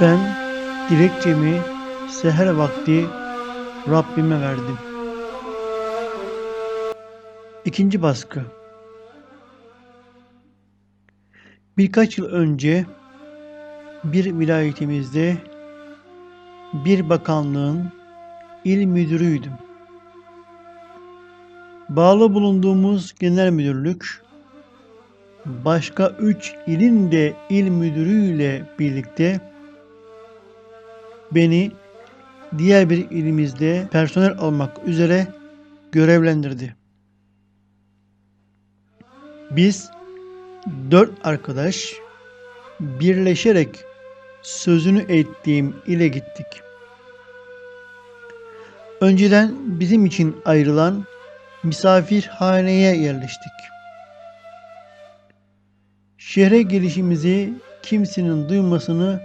Ben dilekçemi seher vakti Rabbime verdim. İkinci baskı. Birkaç yıl önce bir vilayetimizde bir bakanlığın il müdürüydüm. Bağlı bulunduğumuz genel müdürlük başka üç ilin de il müdürüyle birlikte beni diğer bir ilimizde personel almak üzere görevlendirdi. Biz dört arkadaş birleşerek sözünü ettiğim ile gittik. Önceden bizim için ayrılan misafirhaneye yerleştik. Şehre gelişimizi kimsenin duymasını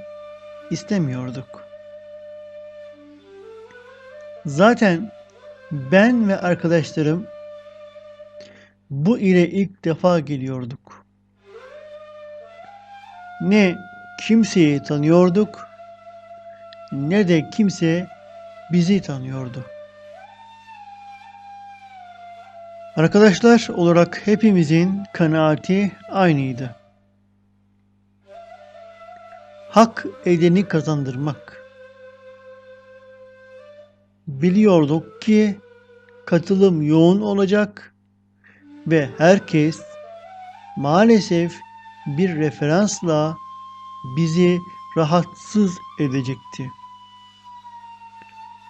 istemiyorduk. Zaten ben ve arkadaşlarım bu ile ilk defa geliyorduk. Ne kimseyi tanıyorduk ne de kimse bizi tanıyordu. Arkadaşlar olarak hepimizin kanaati aynıydı. Hak edeni kazandırmak. Biliyorduk ki katılım yoğun olacak ve herkes maalesef bir referansla bizi rahatsız edecekti.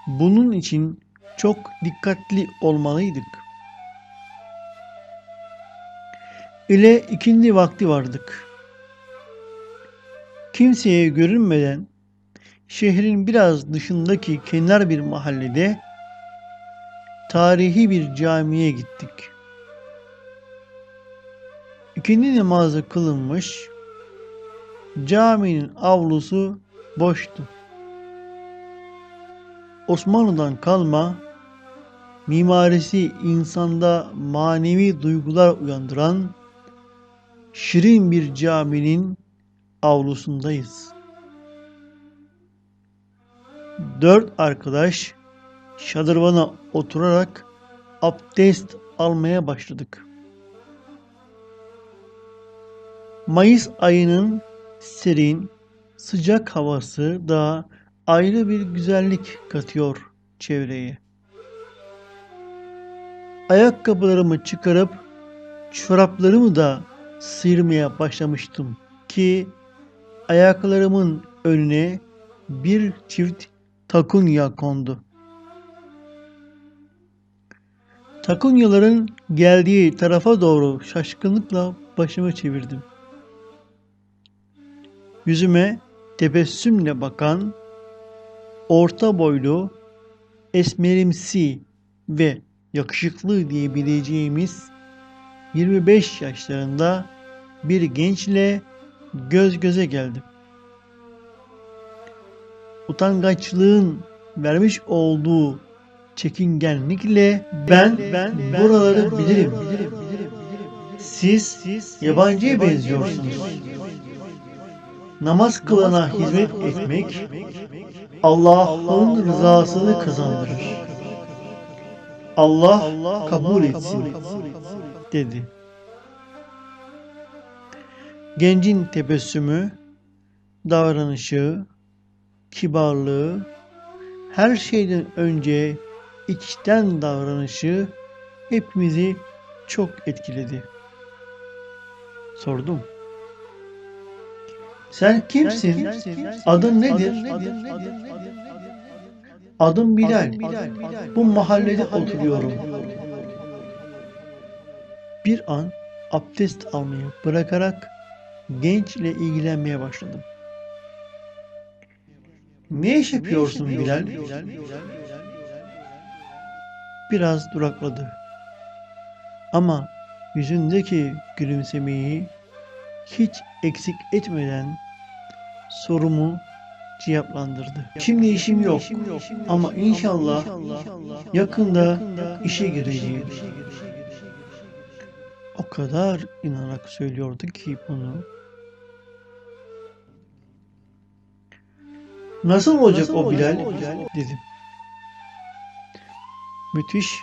Bunun için çok dikkatli olmalıydık. ile ikindi vakti vardık. Kimseye görünmeden şehrin biraz dışındaki kenar bir mahallede tarihi bir camiye gittik. İkindi namazı kılınmış, caminin avlusu boştu. Osmanlı'dan kalma mimarisi insanda manevi duygular uyandıran şirin bir caminin avlusundayız. Dört arkadaş şadırvana oturarak abdest almaya başladık. Mayıs ayının serin, sıcak havası da ayrı bir güzellik katıyor çevreye. Ayakkabılarımı çıkarıp çoraplarımı da sıyırmaya başlamıştım ki ayaklarımın önüne bir çift takunya kondu. Takunyaların geldiği tarafa doğru şaşkınlıkla başımı çevirdim. Yüzüme tebessümle bakan, orta boylu, esmerimsi ve yakışıklı diyebileceğimiz 25 yaşlarında bir gençle göz göze geldim. Utangaçlığın vermiş olduğu çekingenlikle ben ben buraları bilirim. Siz yabancıya benziyorsunuz. Namaz kılana hizmet etmek Allah'ın rızasını kazandırır. Allah kabul etsin dedi. Gencin tebessümü, davranışı, kibarlığı, her şeyden önce içten davranışı hepimizi çok etkiledi. Sordum. Sen kimsin? Adın nedir? Adım Bilal. Bu mahallede oturuyorum. Bir an abdest almayı bırakarak gençle ilgilenmeye başladım. Ne iş yapıyorsun Bilal? Biraz durakladı. Ama yüzündeki gülümsemeyi hiç eksik etmeden sorumu cevaplandırdı. Şimdi işim yok ama inşallah yakında işe gireceğim. O kadar inanarak söylüyordu ki bunu. Nasıl olacak o Bilal? dedim. Müthiş,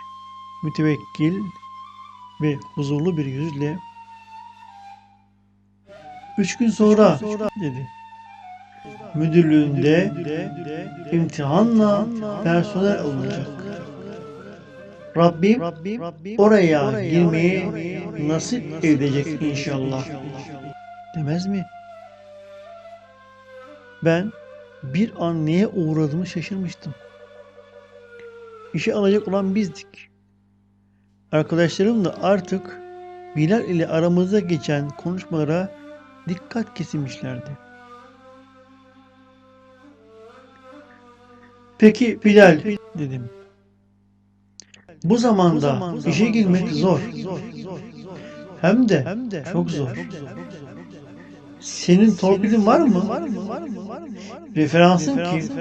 mütevekkil ve huzurlu bir yüzle Üç gün sonra dedi. Müdürlüğünde imtihanla personel alınacak. Rabbim oraya girmeyi nasip edecek inşallah. Demez mi? Ben bir an neye uğradığımı şaşırmıştım. İşe alacak olan bizdik. Arkadaşlarım da artık Bilal ile aramızda geçen konuşmalara dikkat kesilmişlerdi. Peki Bilal dedim. Bu zamanda işe girmek zor. Hem de çok zor. Senin torpilin var mı? Referansın kim?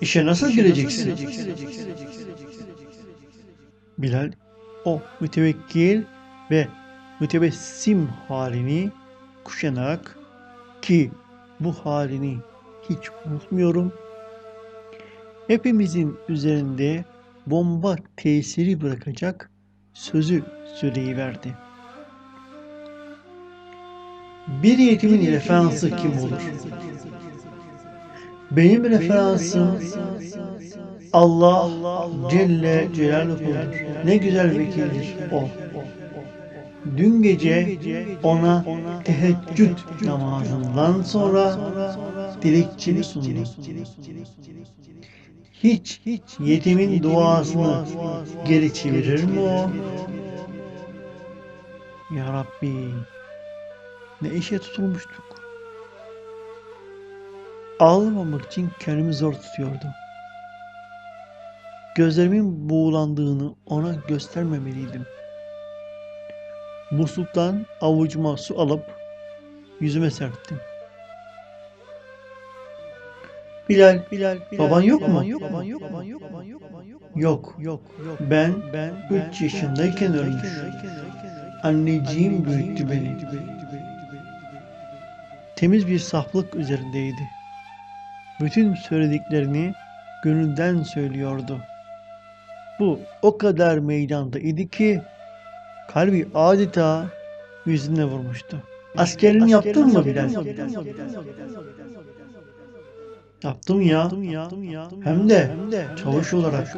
İşe nasıl gireceksin? Bilal o mütevekkil ve mütebessim halini kuşanarak ki bu halini hiç unutmuyorum. Hepimizin üzerinde bomba tesiri bırakacak sözü söyleyiverdi. Bir yetimin referansı kim olur? Benim referansım Allah Celle Celaluhu'dur. Ne güzel vekildir o. Dün gece ona teheccüd namazından sonra dilekçeni sundum. Hiç yetimin duasını geri çevirir mi o? Ya Rabbi ne işe tutulmuştuk. Ağlamamak için kendimi zor tutuyordum. Gözlerimin buğulandığını ona göstermemeliydim. Musluktan avucuma su alıp yüzüme serptim. Bilal, Bilal, baban yok mu? Yok, baban yok, baban yok, baban yok, yok, yok, yok. Ben, ben 3 yaşındayken ölmüş. Anneciğim büyüttü beni. Temiz bir saflık üzerindeydi. Bütün söylediklerini gönülden söylüyordu. Bu o kadar meydanda idi ki kalbi adeta yüzüne vurmuştu. Askerini yaptın mı Bilal? Yaptım ya. Hem de çavuş olarak.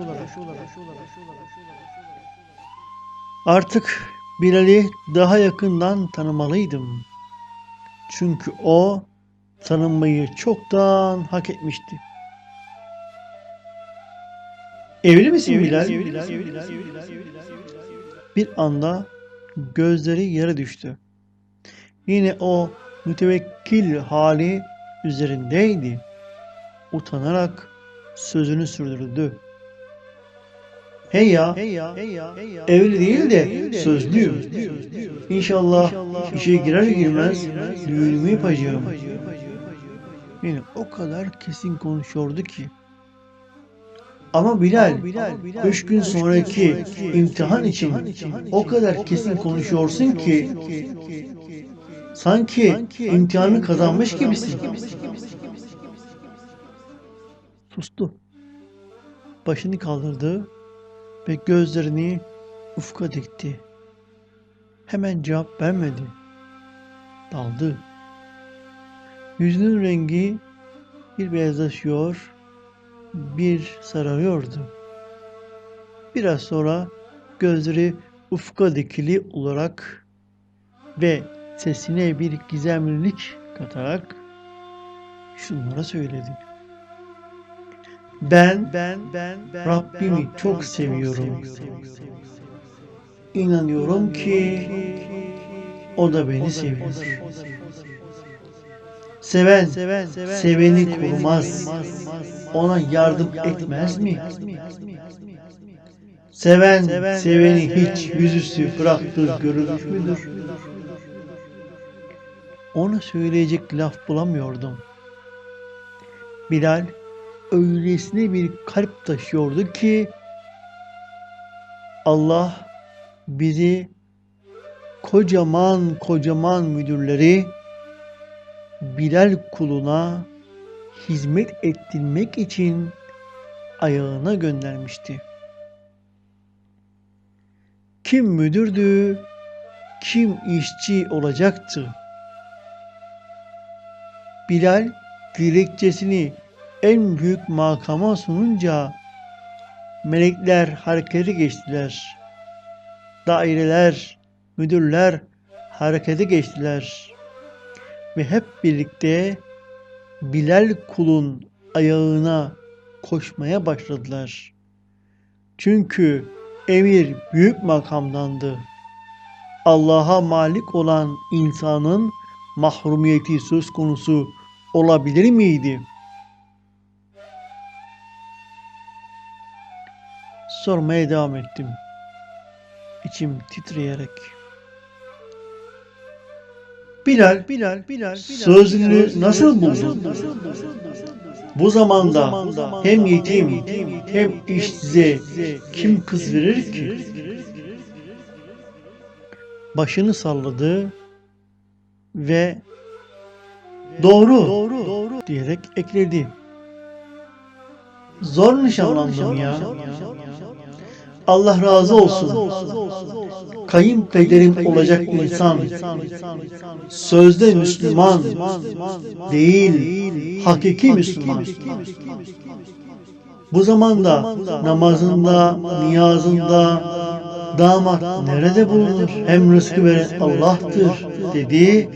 Artık Bilal'i daha yakından tanımalıydım. Çünkü o tanınmayı çoktan hak etmişti. Evli misin Bilal? Bir anda gözleri yere düştü. Yine o mütevekkil hali üzerindeydi. Utanarak sözünü sürdürdü. Hey ya, evli değil de sözlüyüm. İnşallah işe girer girmez düğünümü yapacağım. Yine o kadar kesin konuşuyordu ki. Ama Bilal, üç gün sonraki imtihan için o kadar kesin konuşuyorsun ki sanki imtihanı kazanmış gibisin. Sustu. Başını kaldırdı ve gözlerini ufka dikti. Hemen cevap vermedi. Daldı. Yüzünün rengi bir beyazlaşıyor, bir sararıyordu. Biraz sonra gözleri ufka dikili olarak ve sesine bir gizemlilik katarak şunlara söyledi. Ben, ben, ben, ben Rabbimi çok seviyorum. İnanıyorum ki o da beni seviyor. Seven, seveni korumaz. Ona yardım etmez mi? Seven, seveni hiç yüzüstü bıraktığı görülmüş müdür? Ona söyleyecek laf bulamıyordum. Bilal öylesine bir kalp taşıyordu ki Allah bizi kocaman kocaman müdürleri Bilal kuluna hizmet ettirmek için ayağına göndermişti. Kim müdürdü, kim işçi olacaktı? Bilal dilekçesini en büyük makama sununca melekler harekete geçtiler. Daireler, müdürler harekete geçtiler. Ve hep birlikte Bilal kulun ayağına koşmaya başladılar. Çünkü emir büyük makamdandı. Allah'a malik olan insanın mahrumiyeti söz konusu olabilir miydi? Sormaya devam ettim. İçim titreyerek. Bilal, Bilal, Bilal, sözünü nasıl buldun? Bu zamanda hem yetim hem işsize kim kız verir ki? Başını salladı ve doğru, doğru diyerek ekledi. Zor nişanlandım ya. Allah razı olsun. Kayınpederim olacak insan. Sözde Müslüman değil, hakiki Müslüman. Bu zamanda namazında, niyazında damat nerede bulunur? Hem rızkı veren Allah'tır dedi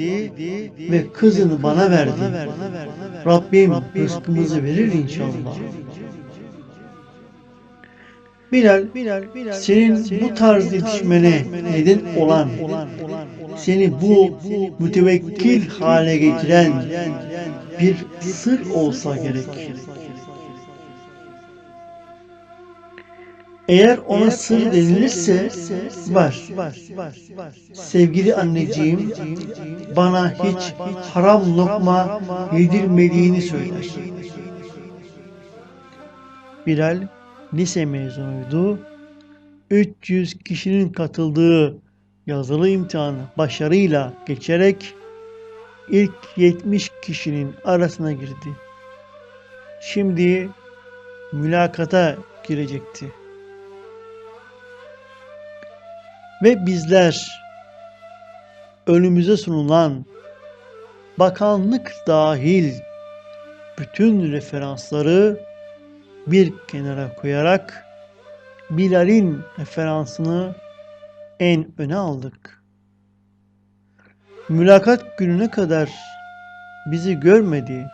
ve kızını bana verdi. Rabbim rızkımızı verir inşallah. Bilal, Bilal, Bilal senin bu tarz yetişmene neden olan, seni bu mütevekkil hale getiren bir sır olsa gerek. Eğer ona sır denilirse var. Sevgili anneciğim bana hiç haram lokma yedirmediğini söyler. Bilal lise mezunuydu. 300 kişinin katıldığı yazılı imtihanı başarıyla geçerek ilk 70 kişinin arasına girdi. Şimdi mülakata girecekti. Ve bizler önümüze sunulan bakanlık dahil bütün referansları bir kenara koyarak Bilal'in referansını en öne aldık. Mülakat gününe kadar bizi görmedi.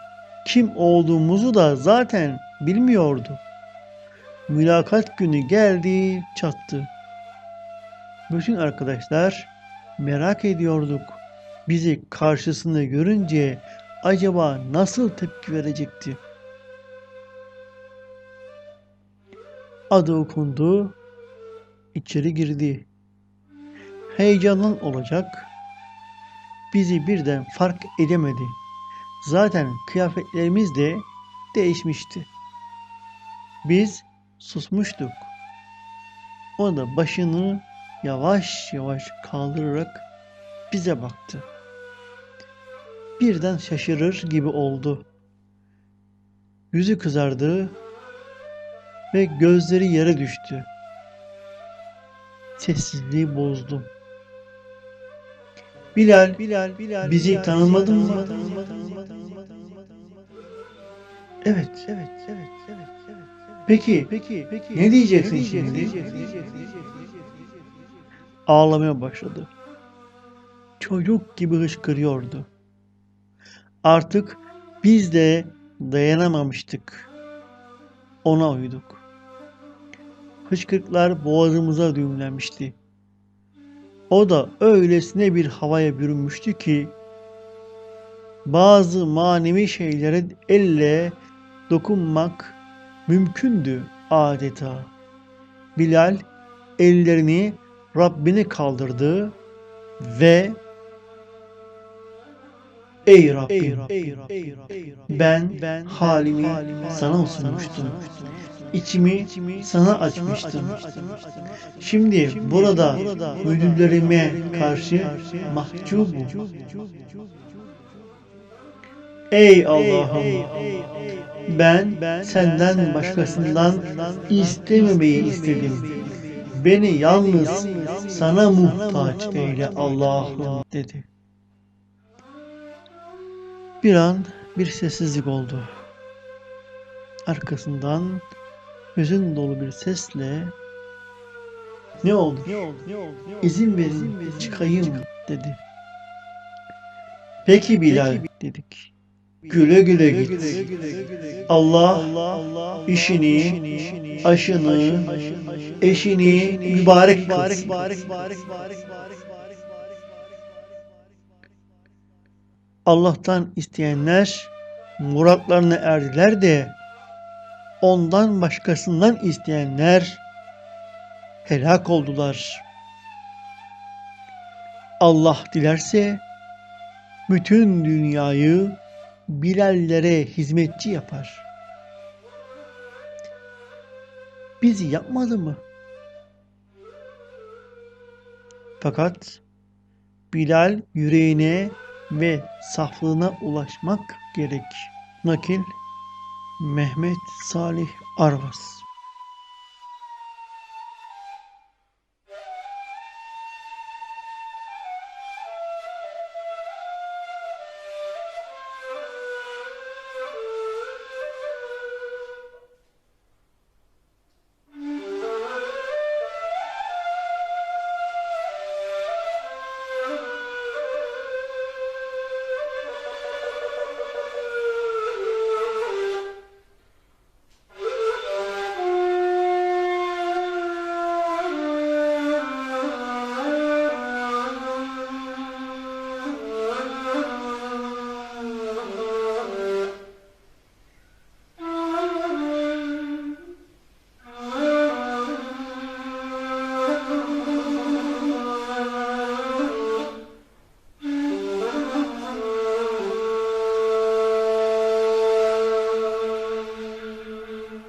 Kim olduğumuzu da zaten bilmiyordu. Mülakat günü geldi, çattı. Bütün arkadaşlar merak ediyorduk. Bizi karşısında görünce acaba nasıl tepki verecekti? Adı okundu, içeri girdi. Heyecanlı olacak, bizi birden fark edemedi. Zaten kıyafetlerimiz de değişmişti. Biz susmuştuk. O da başını yavaş yavaş kaldırarak bize baktı. Birden şaşırır gibi oldu. Yüzü kızardı ve gözleri yere düştü. Sessizliği bozdum. Bilal, Bilal, Bilal bizi tanımadın mı? Evet, evet, evet, evet, evet. Peki, peki, peki. Ne diyeceksin şimdi? Ağlamaya başladı. Çocuk gibi hışkırıyordu. Artık biz de dayanamamıştık. Ona uyduk. Hıçkırıklar boğazımıza düğümlenmişti. O da öylesine bir havaya bürünmüştü ki bazı manevi şeylere elle dokunmak mümkündü adeta. Bilal ellerini Rabbine kaldırdı ve Ey Rabbim, ben, ben halimi sana sunmuştum. İçimi sana açmıştım. Şimdi burada müdürlerime karşı mahcubum. Ey Allah'ım, ben senden başkasından istememeyi istedim. Beni yalnız sana muhtaç eyle Allah'ım dedi. Bir an bir sessizlik oldu. Arkasından hüzün dolu bir sesle ne oldu? İzin verin çıkayım dedi. Peki Bilal dedik. Güle güle git. Allah işini, aşını, eşini mübarek kılsın. Allah'tan isteyenler muratlarına erdiler de ondan başkasından isteyenler helak oldular. Allah dilerse bütün dünyayı Bilallere hizmetçi yapar. Bizi yapmadı mı? Fakat Bilal yüreğine ve saflığına ulaşmak gerek. Nakil Mehmet Salih Arvas